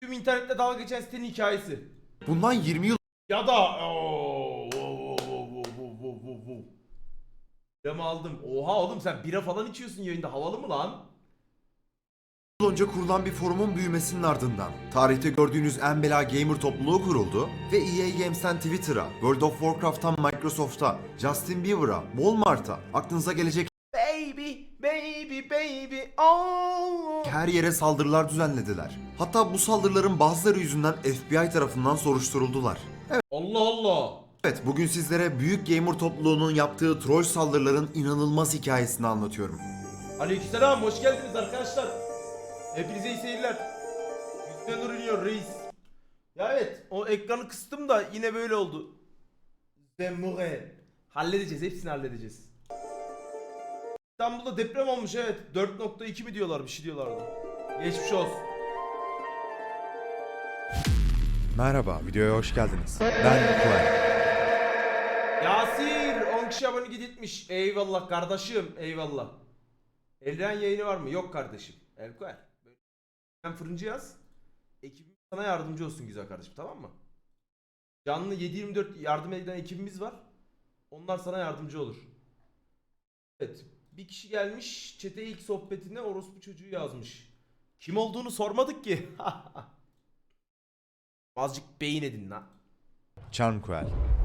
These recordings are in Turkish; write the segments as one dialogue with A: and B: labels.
A: Tüm internette dalga geçen sitenin hikayesi.
B: Bundan 20 yıl
A: Ya da Oo. Biramı aldım. Oha oğlum sen bira falan içiyorsun yayında. Havalı mı lan?
B: önce kurulan bir forumun büyümesinin ardından tarihte gördüğünüz en bela gamer topluluğu kuruldu ve EA Games'ten Twitter'a, World of Warcraft'tan Microsoft'a, Justin Bieber'a, Walmart'a, aklınıza gelecek
A: baby. Oh.
B: her yere saldırılar düzenlediler. Hatta bu saldırıların bazıları yüzünden FBI tarafından soruşturuldular.
A: Allah Allah.
B: Evet, bugün sizlere büyük gamer topluluğunun yaptığı troll saldırıların inanılmaz hikayesini anlatıyorum.
A: Aleykümselam hoş geldiniz arkadaşlar. Hepinize iyi seyirler. Yüzüne nur iniyor reis. Ya evet o ekranı kıstım da yine böyle oldu. Zemure. Halledeceğiz hepsini halledeceğiz. İstanbul'da deprem olmuş evet. 4.2 mi diyorlar bir şey diyorlardı. Geçmiş olsun.
B: Merhaba, videoya hoş geldiniz. Ben Kuan.
A: Yasir 10 kişi abone gitmiş. Eyvallah kardeşim eyvallah. Elren yayını var mı? Yok kardeşim. Elkuer. Sen fırıncı yaz. Ekibim sana yardımcı olsun güzel kardeşim tamam mı? Canlı 7-24 yardım eden ekibimiz var. Onlar sana yardımcı olur. Evet. Bir kişi gelmiş çete ilk sohbetinde orospu çocuğu yazmış. Kim olduğunu sormadık ki. Azıcık beyin edin lan.
B: Chanquel.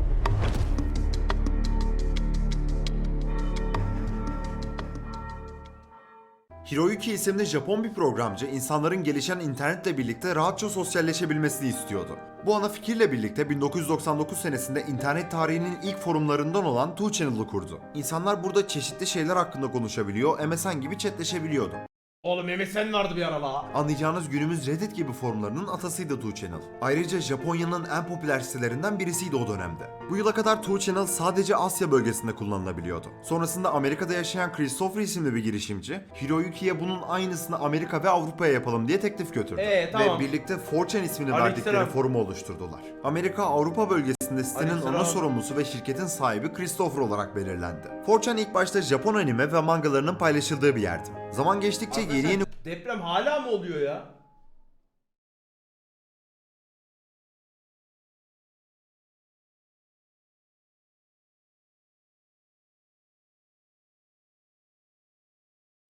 B: Hiroyuki isimli Japon bir programcı insanların gelişen internetle birlikte rahatça sosyalleşebilmesini istiyordu. Bu ana fikirle birlikte 1999 senesinde internet tarihinin ilk forumlarından olan 2channel'ı kurdu. İnsanlar burada çeşitli şeyler hakkında konuşabiliyor, MSN gibi chatleşebiliyordu.
A: Oğlum MSN vardı bir ara la.
B: Anlayacağınız günümüz Reddit gibi forumlarının atasıydı 2channel. Ayrıca Japonya'nın en popüler sitelerinden birisiydi o dönemde. Bu yıla kadar 2channel sadece Asya bölgesinde kullanılabiliyordu. Sonrasında Amerika'da yaşayan Christopher isimli bir girişimci, Hiroyuki'ye bunun aynısını Amerika ve Avrupa'ya yapalım diye teklif götürdü.
A: Ee, tamam.
B: Ve birlikte 4chan ismini
A: Aleykümselam.
B: verdikleri forumu oluşturdular. Amerika Avrupa bölgesinde sitenin ana sorumlusu ve şirketin sahibi Christopher olarak belirlendi. 4chan ilk başta Japon anime ve mangalarının paylaşıldığı bir yerdi. Zaman geçtikçe yeni yeni
A: Deprem hala mı oluyor ya?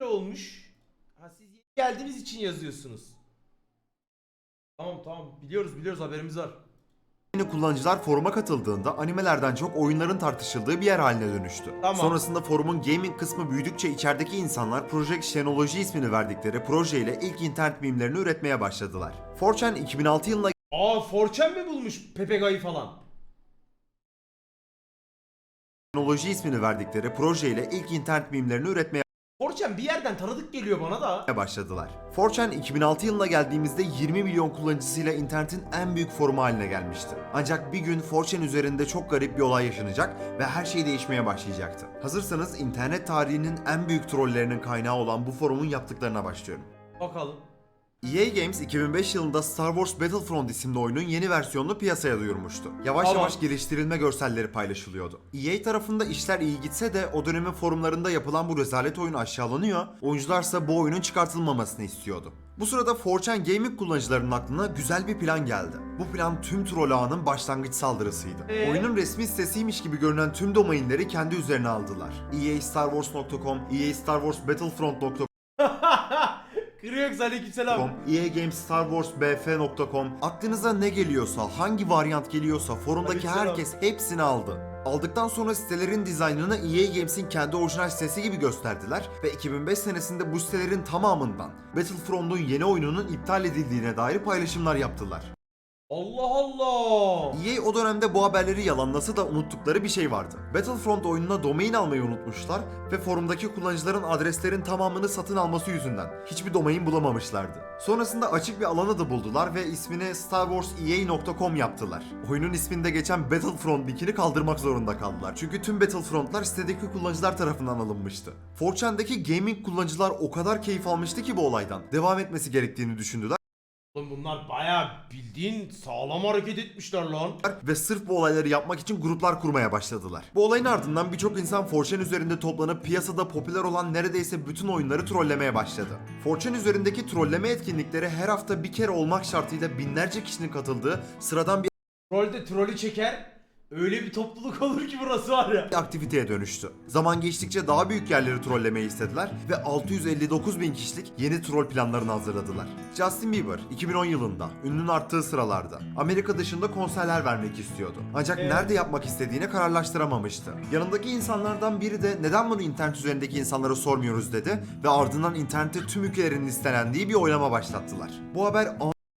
A: Olmuş? Ha siz geldiğiniz için yazıyorsunuz. Tamam tamam biliyoruz biliyoruz haberimiz var.
B: Yeni kullanıcılar foruma katıldığında animelerden çok oyunların tartışıldığı bir yer haline dönüştü.
A: Tamam.
B: Sonrasında forumun gaming kısmı büyüdükçe içerideki insanlar Project Xenology ismini verdikleri projeyle ilk internet mimlerini üretmeye başladılar. 4chan 2006 yılında
A: Aa Forçen mi bulmuş Pepega'yı falan?
B: Xenology ismini verdikleri projeyle ilk internet mimlerini üretmeye
A: Forçen bir yerden tanıdık geliyor bana da.
B: başladılar. 4chan 2006 yılına geldiğimizde 20 milyon kullanıcısıyla internetin en büyük forumu haline gelmişti. Ancak bir gün 4chan üzerinde çok garip bir olay yaşanacak ve her şey değişmeye başlayacaktı. Hazırsanız internet tarihinin en büyük trollerinin kaynağı olan bu forumun yaptıklarına başlıyorum.
A: Bakalım.
B: EA Games 2005 yılında Star Wars Battlefront isimli oyunun yeni versiyonunu piyasaya duyurmuştu. Yavaş
A: Tamam.
B: yavaş geliştirilme görselleri paylaşılıyordu. EA tarafında işler iyi gitse de o dönemin forumlarında yapılan bu rezalet oyun aşağılanıyor, oyuncularsa bu oyunun çıkartılmamasını istiyordu. Bu sırada 4chan Gaming kullanıcılarının aklına güzel bir plan geldi. Bu plan tüm troll ağının başlangıç saldırısıydı.
A: Ee?
B: Oyunun resmi sitesiymiş gibi görünen tüm domainleri kendi üzerine aldılar. EA StarWars.com,
A: Kırıyoruz aleykümselam.
B: EA Games Star Wars BF.com aklınıza ne geliyorsa, hangi varyant geliyorsa forumdaki
A: Aleykümselam.
B: herkes hepsini aldı. Aldıktan sonra sitelerin dizaynını EA Games'in kendi orijinal sitesi gibi gösterdiler ve 2005 senesinde bu sitelerin tamamından Battlefront'un yeni oyununun iptal edildiğine dair paylaşımlar yaptılar.
A: Allah Allah.
B: EA o dönemde bu haberleri yalanlasa da unuttukları bir şey vardı. Battlefront oyununa domain almayı unutmuşlar ve forumdaki kullanıcıların adreslerin tamamını satın alması yüzünden hiçbir domain bulamamışlardı. Sonrasında açık bir alanı da buldular ve ismini StarWarsEA.com yaptılar. Oyunun isminde geçen Battlefront linkini kaldırmak zorunda kaldılar. Çünkü tüm Battlefront'lar sitedeki kullanıcılar tarafından alınmıştı. 4chan'daki gaming kullanıcılar o kadar keyif almıştı ki bu olaydan. Devam etmesi gerektiğini düşündüler
A: Oğlum bunlar bayağı bildiğin sağlam hareket etmişler lan.
B: ve sırf bu olayları yapmak için gruplar kurmaya başladılar. Bu olayın ardından birçok insan 4chan üzerinde toplanıp piyasada popüler olan neredeyse bütün oyunları trollemeye başladı. 4chan üzerindeki trolleme etkinlikleri her hafta bir kere olmak şartıyla binlerce kişinin katıldığı sıradan bir
A: Troll de trolü çeker. Öyle bir topluluk olur ki burası var ya.
B: aktiviteye dönüştü. Zaman geçtikçe daha büyük yerleri trollemeyi istediler ve 659 bin kişilik yeni troll planlarını hazırladılar. Justin Bieber 2010 yılında ününün arttığı sıralarda Amerika dışında konserler vermek istiyordu. Ancak
A: Evet.
B: nerede yapmak istediğini kararlaştıramamıştı. Yanındaki insanlardan biri de neden bunu internet üzerindeki insanlara sormuyoruz dedi ve ardından internette tüm ülkelerin listelendiği bir oylama başlattılar. Bu haber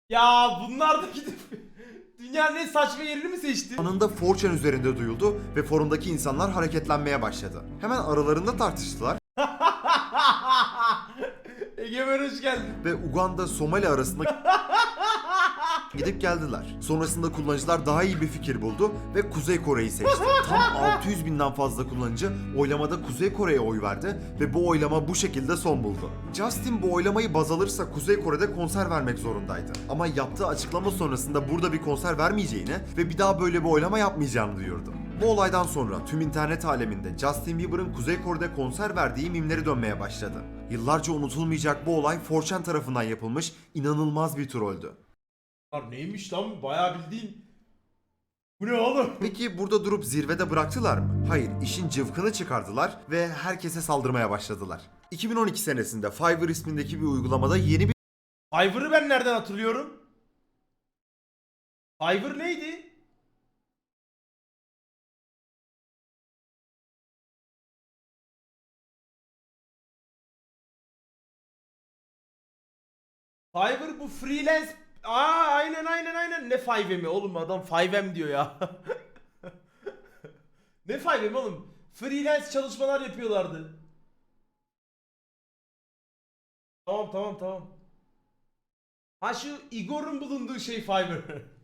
A: Ya bunlar da dünyanın en saçma yerini mi seçti?
B: anında 4chan üzerinde duyuldu ve forumdaki insanlar hareketlenmeye başladı. Hemen aralarında tartıştılar
A: Egemen hoş geldin.
B: ve Uganda Somali arasında gidip geldiler. Sonrasında kullanıcılar daha iyi bir fikir buldu ve Kuzey Kore'yi seçti. Tam 600 binden fazla kullanıcı oylamada Kuzey Kore'ye oy verdi ve bu oylama bu şekilde son buldu. Justin bu oylamayı baz alırsa Kuzey Kore'de konser vermek zorundaydı. Ama yaptığı açıklama sonrasında burada bir konser vermeyeceğini ve bir daha böyle bir oylama yapmayacağını duyurdu. Bu olaydan sonra tüm internet aleminde Justin Bieber'ın Kuzey Kore'de konser verdiği mimleri dönmeye başladı. Yıllarca unutulmayacak bu olay 4chan tarafından yapılmış inanılmaz bir trolldü.
A: Neymiş lan bayağı bildiğin. Bu ne oğlum?
B: Peki burada durup zirvede bıraktılar mı? Hayır, işin cıvkını çıkardılar ve herkese saldırmaya başladılar. 2012 senesinde Fiverr ismindeki bir uygulamada yeni bir
A: Fiverr'ı ben nereden hatırlıyorum? Fiverr neydi? Fiverr bu freelance... Aa aynen aynen aynen. Ne 5M'i oğlum adam 5M diyor ya. ne 5M oğlum? Freelance çalışmalar yapıyorlardı. Tamam tamam tamam. Ha şu Igor'un bulunduğu şey Fiverr.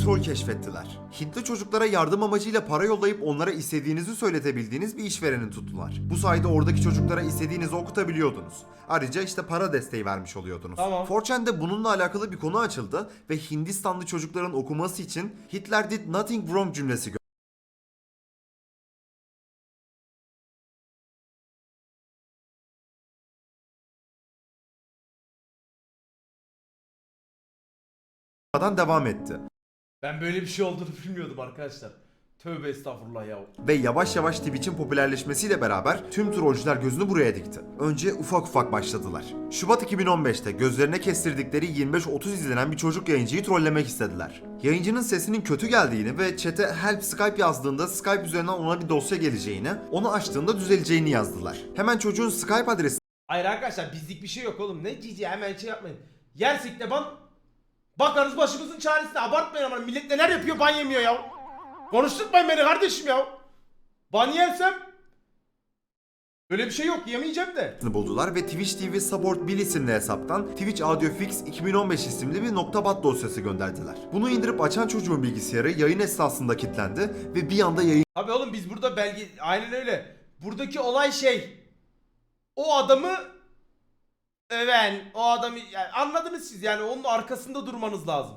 B: bir troll keşfettiler. Hintli çocuklara yardım amacıyla para yollayıp onlara istediğinizi söyletebildiğiniz bir işvereni tuttular. Bu sayede oradaki çocuklara istediğinizi okutabiliyordunuz. Ayrıca işte para desteği vermiş oluyordunuz.
A: Tamam.
B: 4chan'de bununla alakalı bir konu açıldı ve Hindistanlı çocukların okuması için Hitler did nothing wrong cümlesi devam etti.
A: Ben böyle bir şey olduğunu bilmiyordum arkadaşlar. Tövbe estağfurullah ya.
B: Ve yavaş yavaş Twitch'in popülerleşmesiyle beraber tüm trollcüler gözünü buraya dikti. Önce ufak ufak başladılar. Şubat 2015'te gözlerine kestirdikleri 25-30 izlenen bir çocuk yayıncıyı trollemek istediler. Yayıncının sesinin kötü geldiğini ve chat'e help Skype yazdığında Skype üzerinden ona bir dosya geleceğini, onu açtığında düzeleceğini yazdılar. Hemen çocuğun Skype adresi
A: Hayır arkadaşlar bizlik bir şey yok oğlum. Ne cici hemen şey yapmayın. Yersek de ban. Bakarız başımızın çaresine. Abartmayın ama millet neler yapıyor ban yemiyor ya. Konuşturmayın beni kardeşim ya. Ban yersem. Öyle bir şey yok yemeyeceğim de.
B: buldular ve Twitch TV Support Bill isimli hesaptan Twitch Audio Fix 2015 isimli bir .bat dosyası gönderdiler. Bunu indirip açan çocuğun bilgisayarı yayın esnasında kilitlendi ve bir anda yayın
A: Abi oğlum biz burada belge... Aynen öyle. Buradaki olay şey. O adamı öven, o adamı... Yani anladınız siz yani onun arkasında durmanız lazım.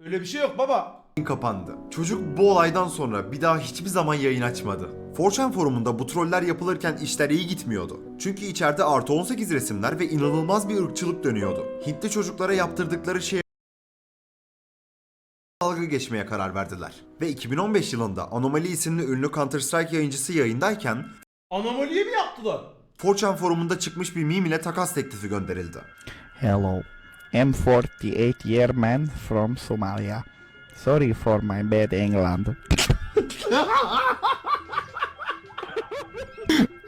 A: Öyle bir şey yok baba.
B: kapandı. Çocuk bu olaydan sonra bir daha hiçbir zaman yayın açmadı. 4chan forumunda bu troller yapılırken işler iyi gitmiyordu. Çünkü içeride artı 18 resimler ve inanılmaz bir ırkçılık dönüyordu. Hintli çocuklara yaptırdıkları şey dalga geçmeye karar verdiler. Ve 2015 yılında Anomaly isimli ünlü Counter Strike yayıncısı yayındayken
A: Anomaliye mi yaptılar?
B: 4chan forumunda çıkmış bir meme ile takas teklifi gönderildi.
C: Hello, I'm 48 year man from Somalia. Sorry for my bad England.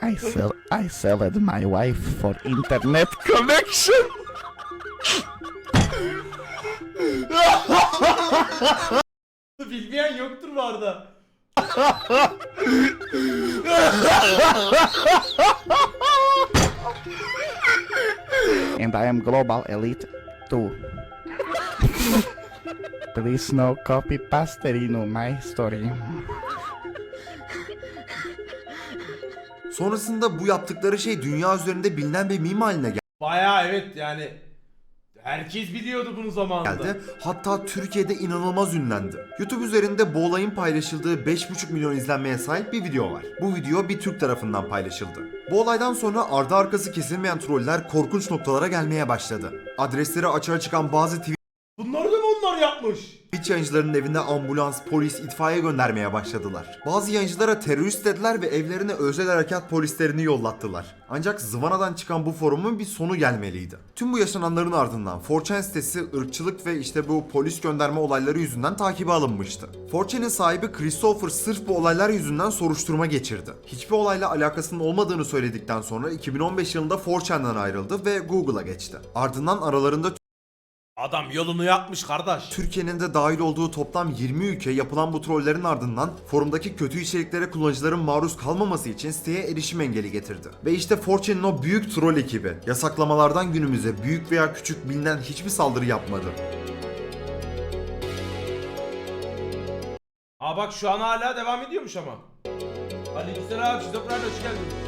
C: I sell I sold my wife for internet connection.
A: Bilmeyen yoktur bu arada.
C: And I am global elite too. Please no copy paste in my story.
B: Sonrasında bu yaptıkları şey dünya üzerinde bilinen bir meme haline geldi.
A: Baya evet yani Herkes biliyordu bunu zamanında.
B: geldi. Hatta Türkiye'de inanılmaz ünlendi. YouTube üzerinde bu olayın paylaşıldığı 5,5 milyon izlenmeye sahip bir video var. Bu video bir Türk tarafından paylaşıldı. Bu olaydan sonra ardı arkası kesilmeyen troller korkunç noktalara gelmeye başladı. Adresleri açığa çıkan bazı
A: Bunları da mı onlar yapmış?
B: Twitch yayıncılarının evine ambulans, polis, itfaiye göndermeye başladılar. Bazı yayıncılara terörist dediler ve evlerine özel harekat polislerini yollattılar. Ancak Zıvana'dan çıkan bu forumun bir sonu gelmeliydi. Tüm bu yaşananların ardından 4chan sitesi ırkçılık ve işte bu polis gönderme olayları yüzünden takibe alınmıştı. 4chan'in sahibi Christopher sırf bu olaylar yüzünden soruşturma geçirdi. Hiçbir olayla alakasının olmadığını söyledikten sonra 2015 yılında 4chan'dan ayrıldı ve Google'a geçti. Ardından aralarında
A: Adam yolunu yapmış kardeş.
B: Türkiye'nin de dahil olduğu toplam 20 ülke yapılan bu trollerin ardından forumdaki kötü içeriklere kullanıcıların maruz kalmaması için siteye erişim engeli getirdi. Ve işte 4chan'in o büyük troll ekibi yasaklamalardan günümüze büyük veya küçük bilinen hiçbir saldırı yapmadı.
A: Aa bak şu an hala devam ediyormuş ama. Aleykümselam Şizofren hoş geldin.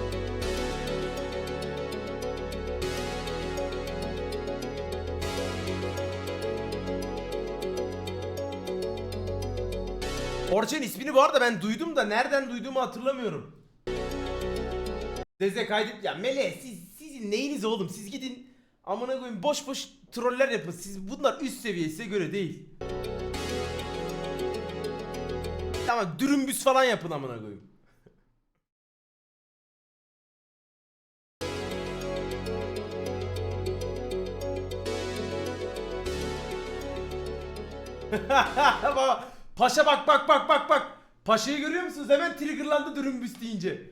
A: Orçen ismini bu arada ben duydum da nereden duyduğumu hatırlamıyorum. Deze kaydet ya Mele siz sizin neyiniz oğlum siz gidin amına koyayım boş boş troller yapın siz bunlar üst seviye size göre değil. Tamam dürümbüs falan yapın amına koyayım. Baba, Paşa bak bak bak bak bak. Paşayı görüyor musunuz? Hemen triggerlandı dürümbüs deyince.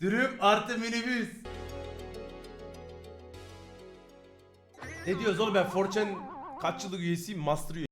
A: Dürüm artı minibüs. Ne diyoruz oğlum ben Fortune kaç yıllık üyesiyim master üye.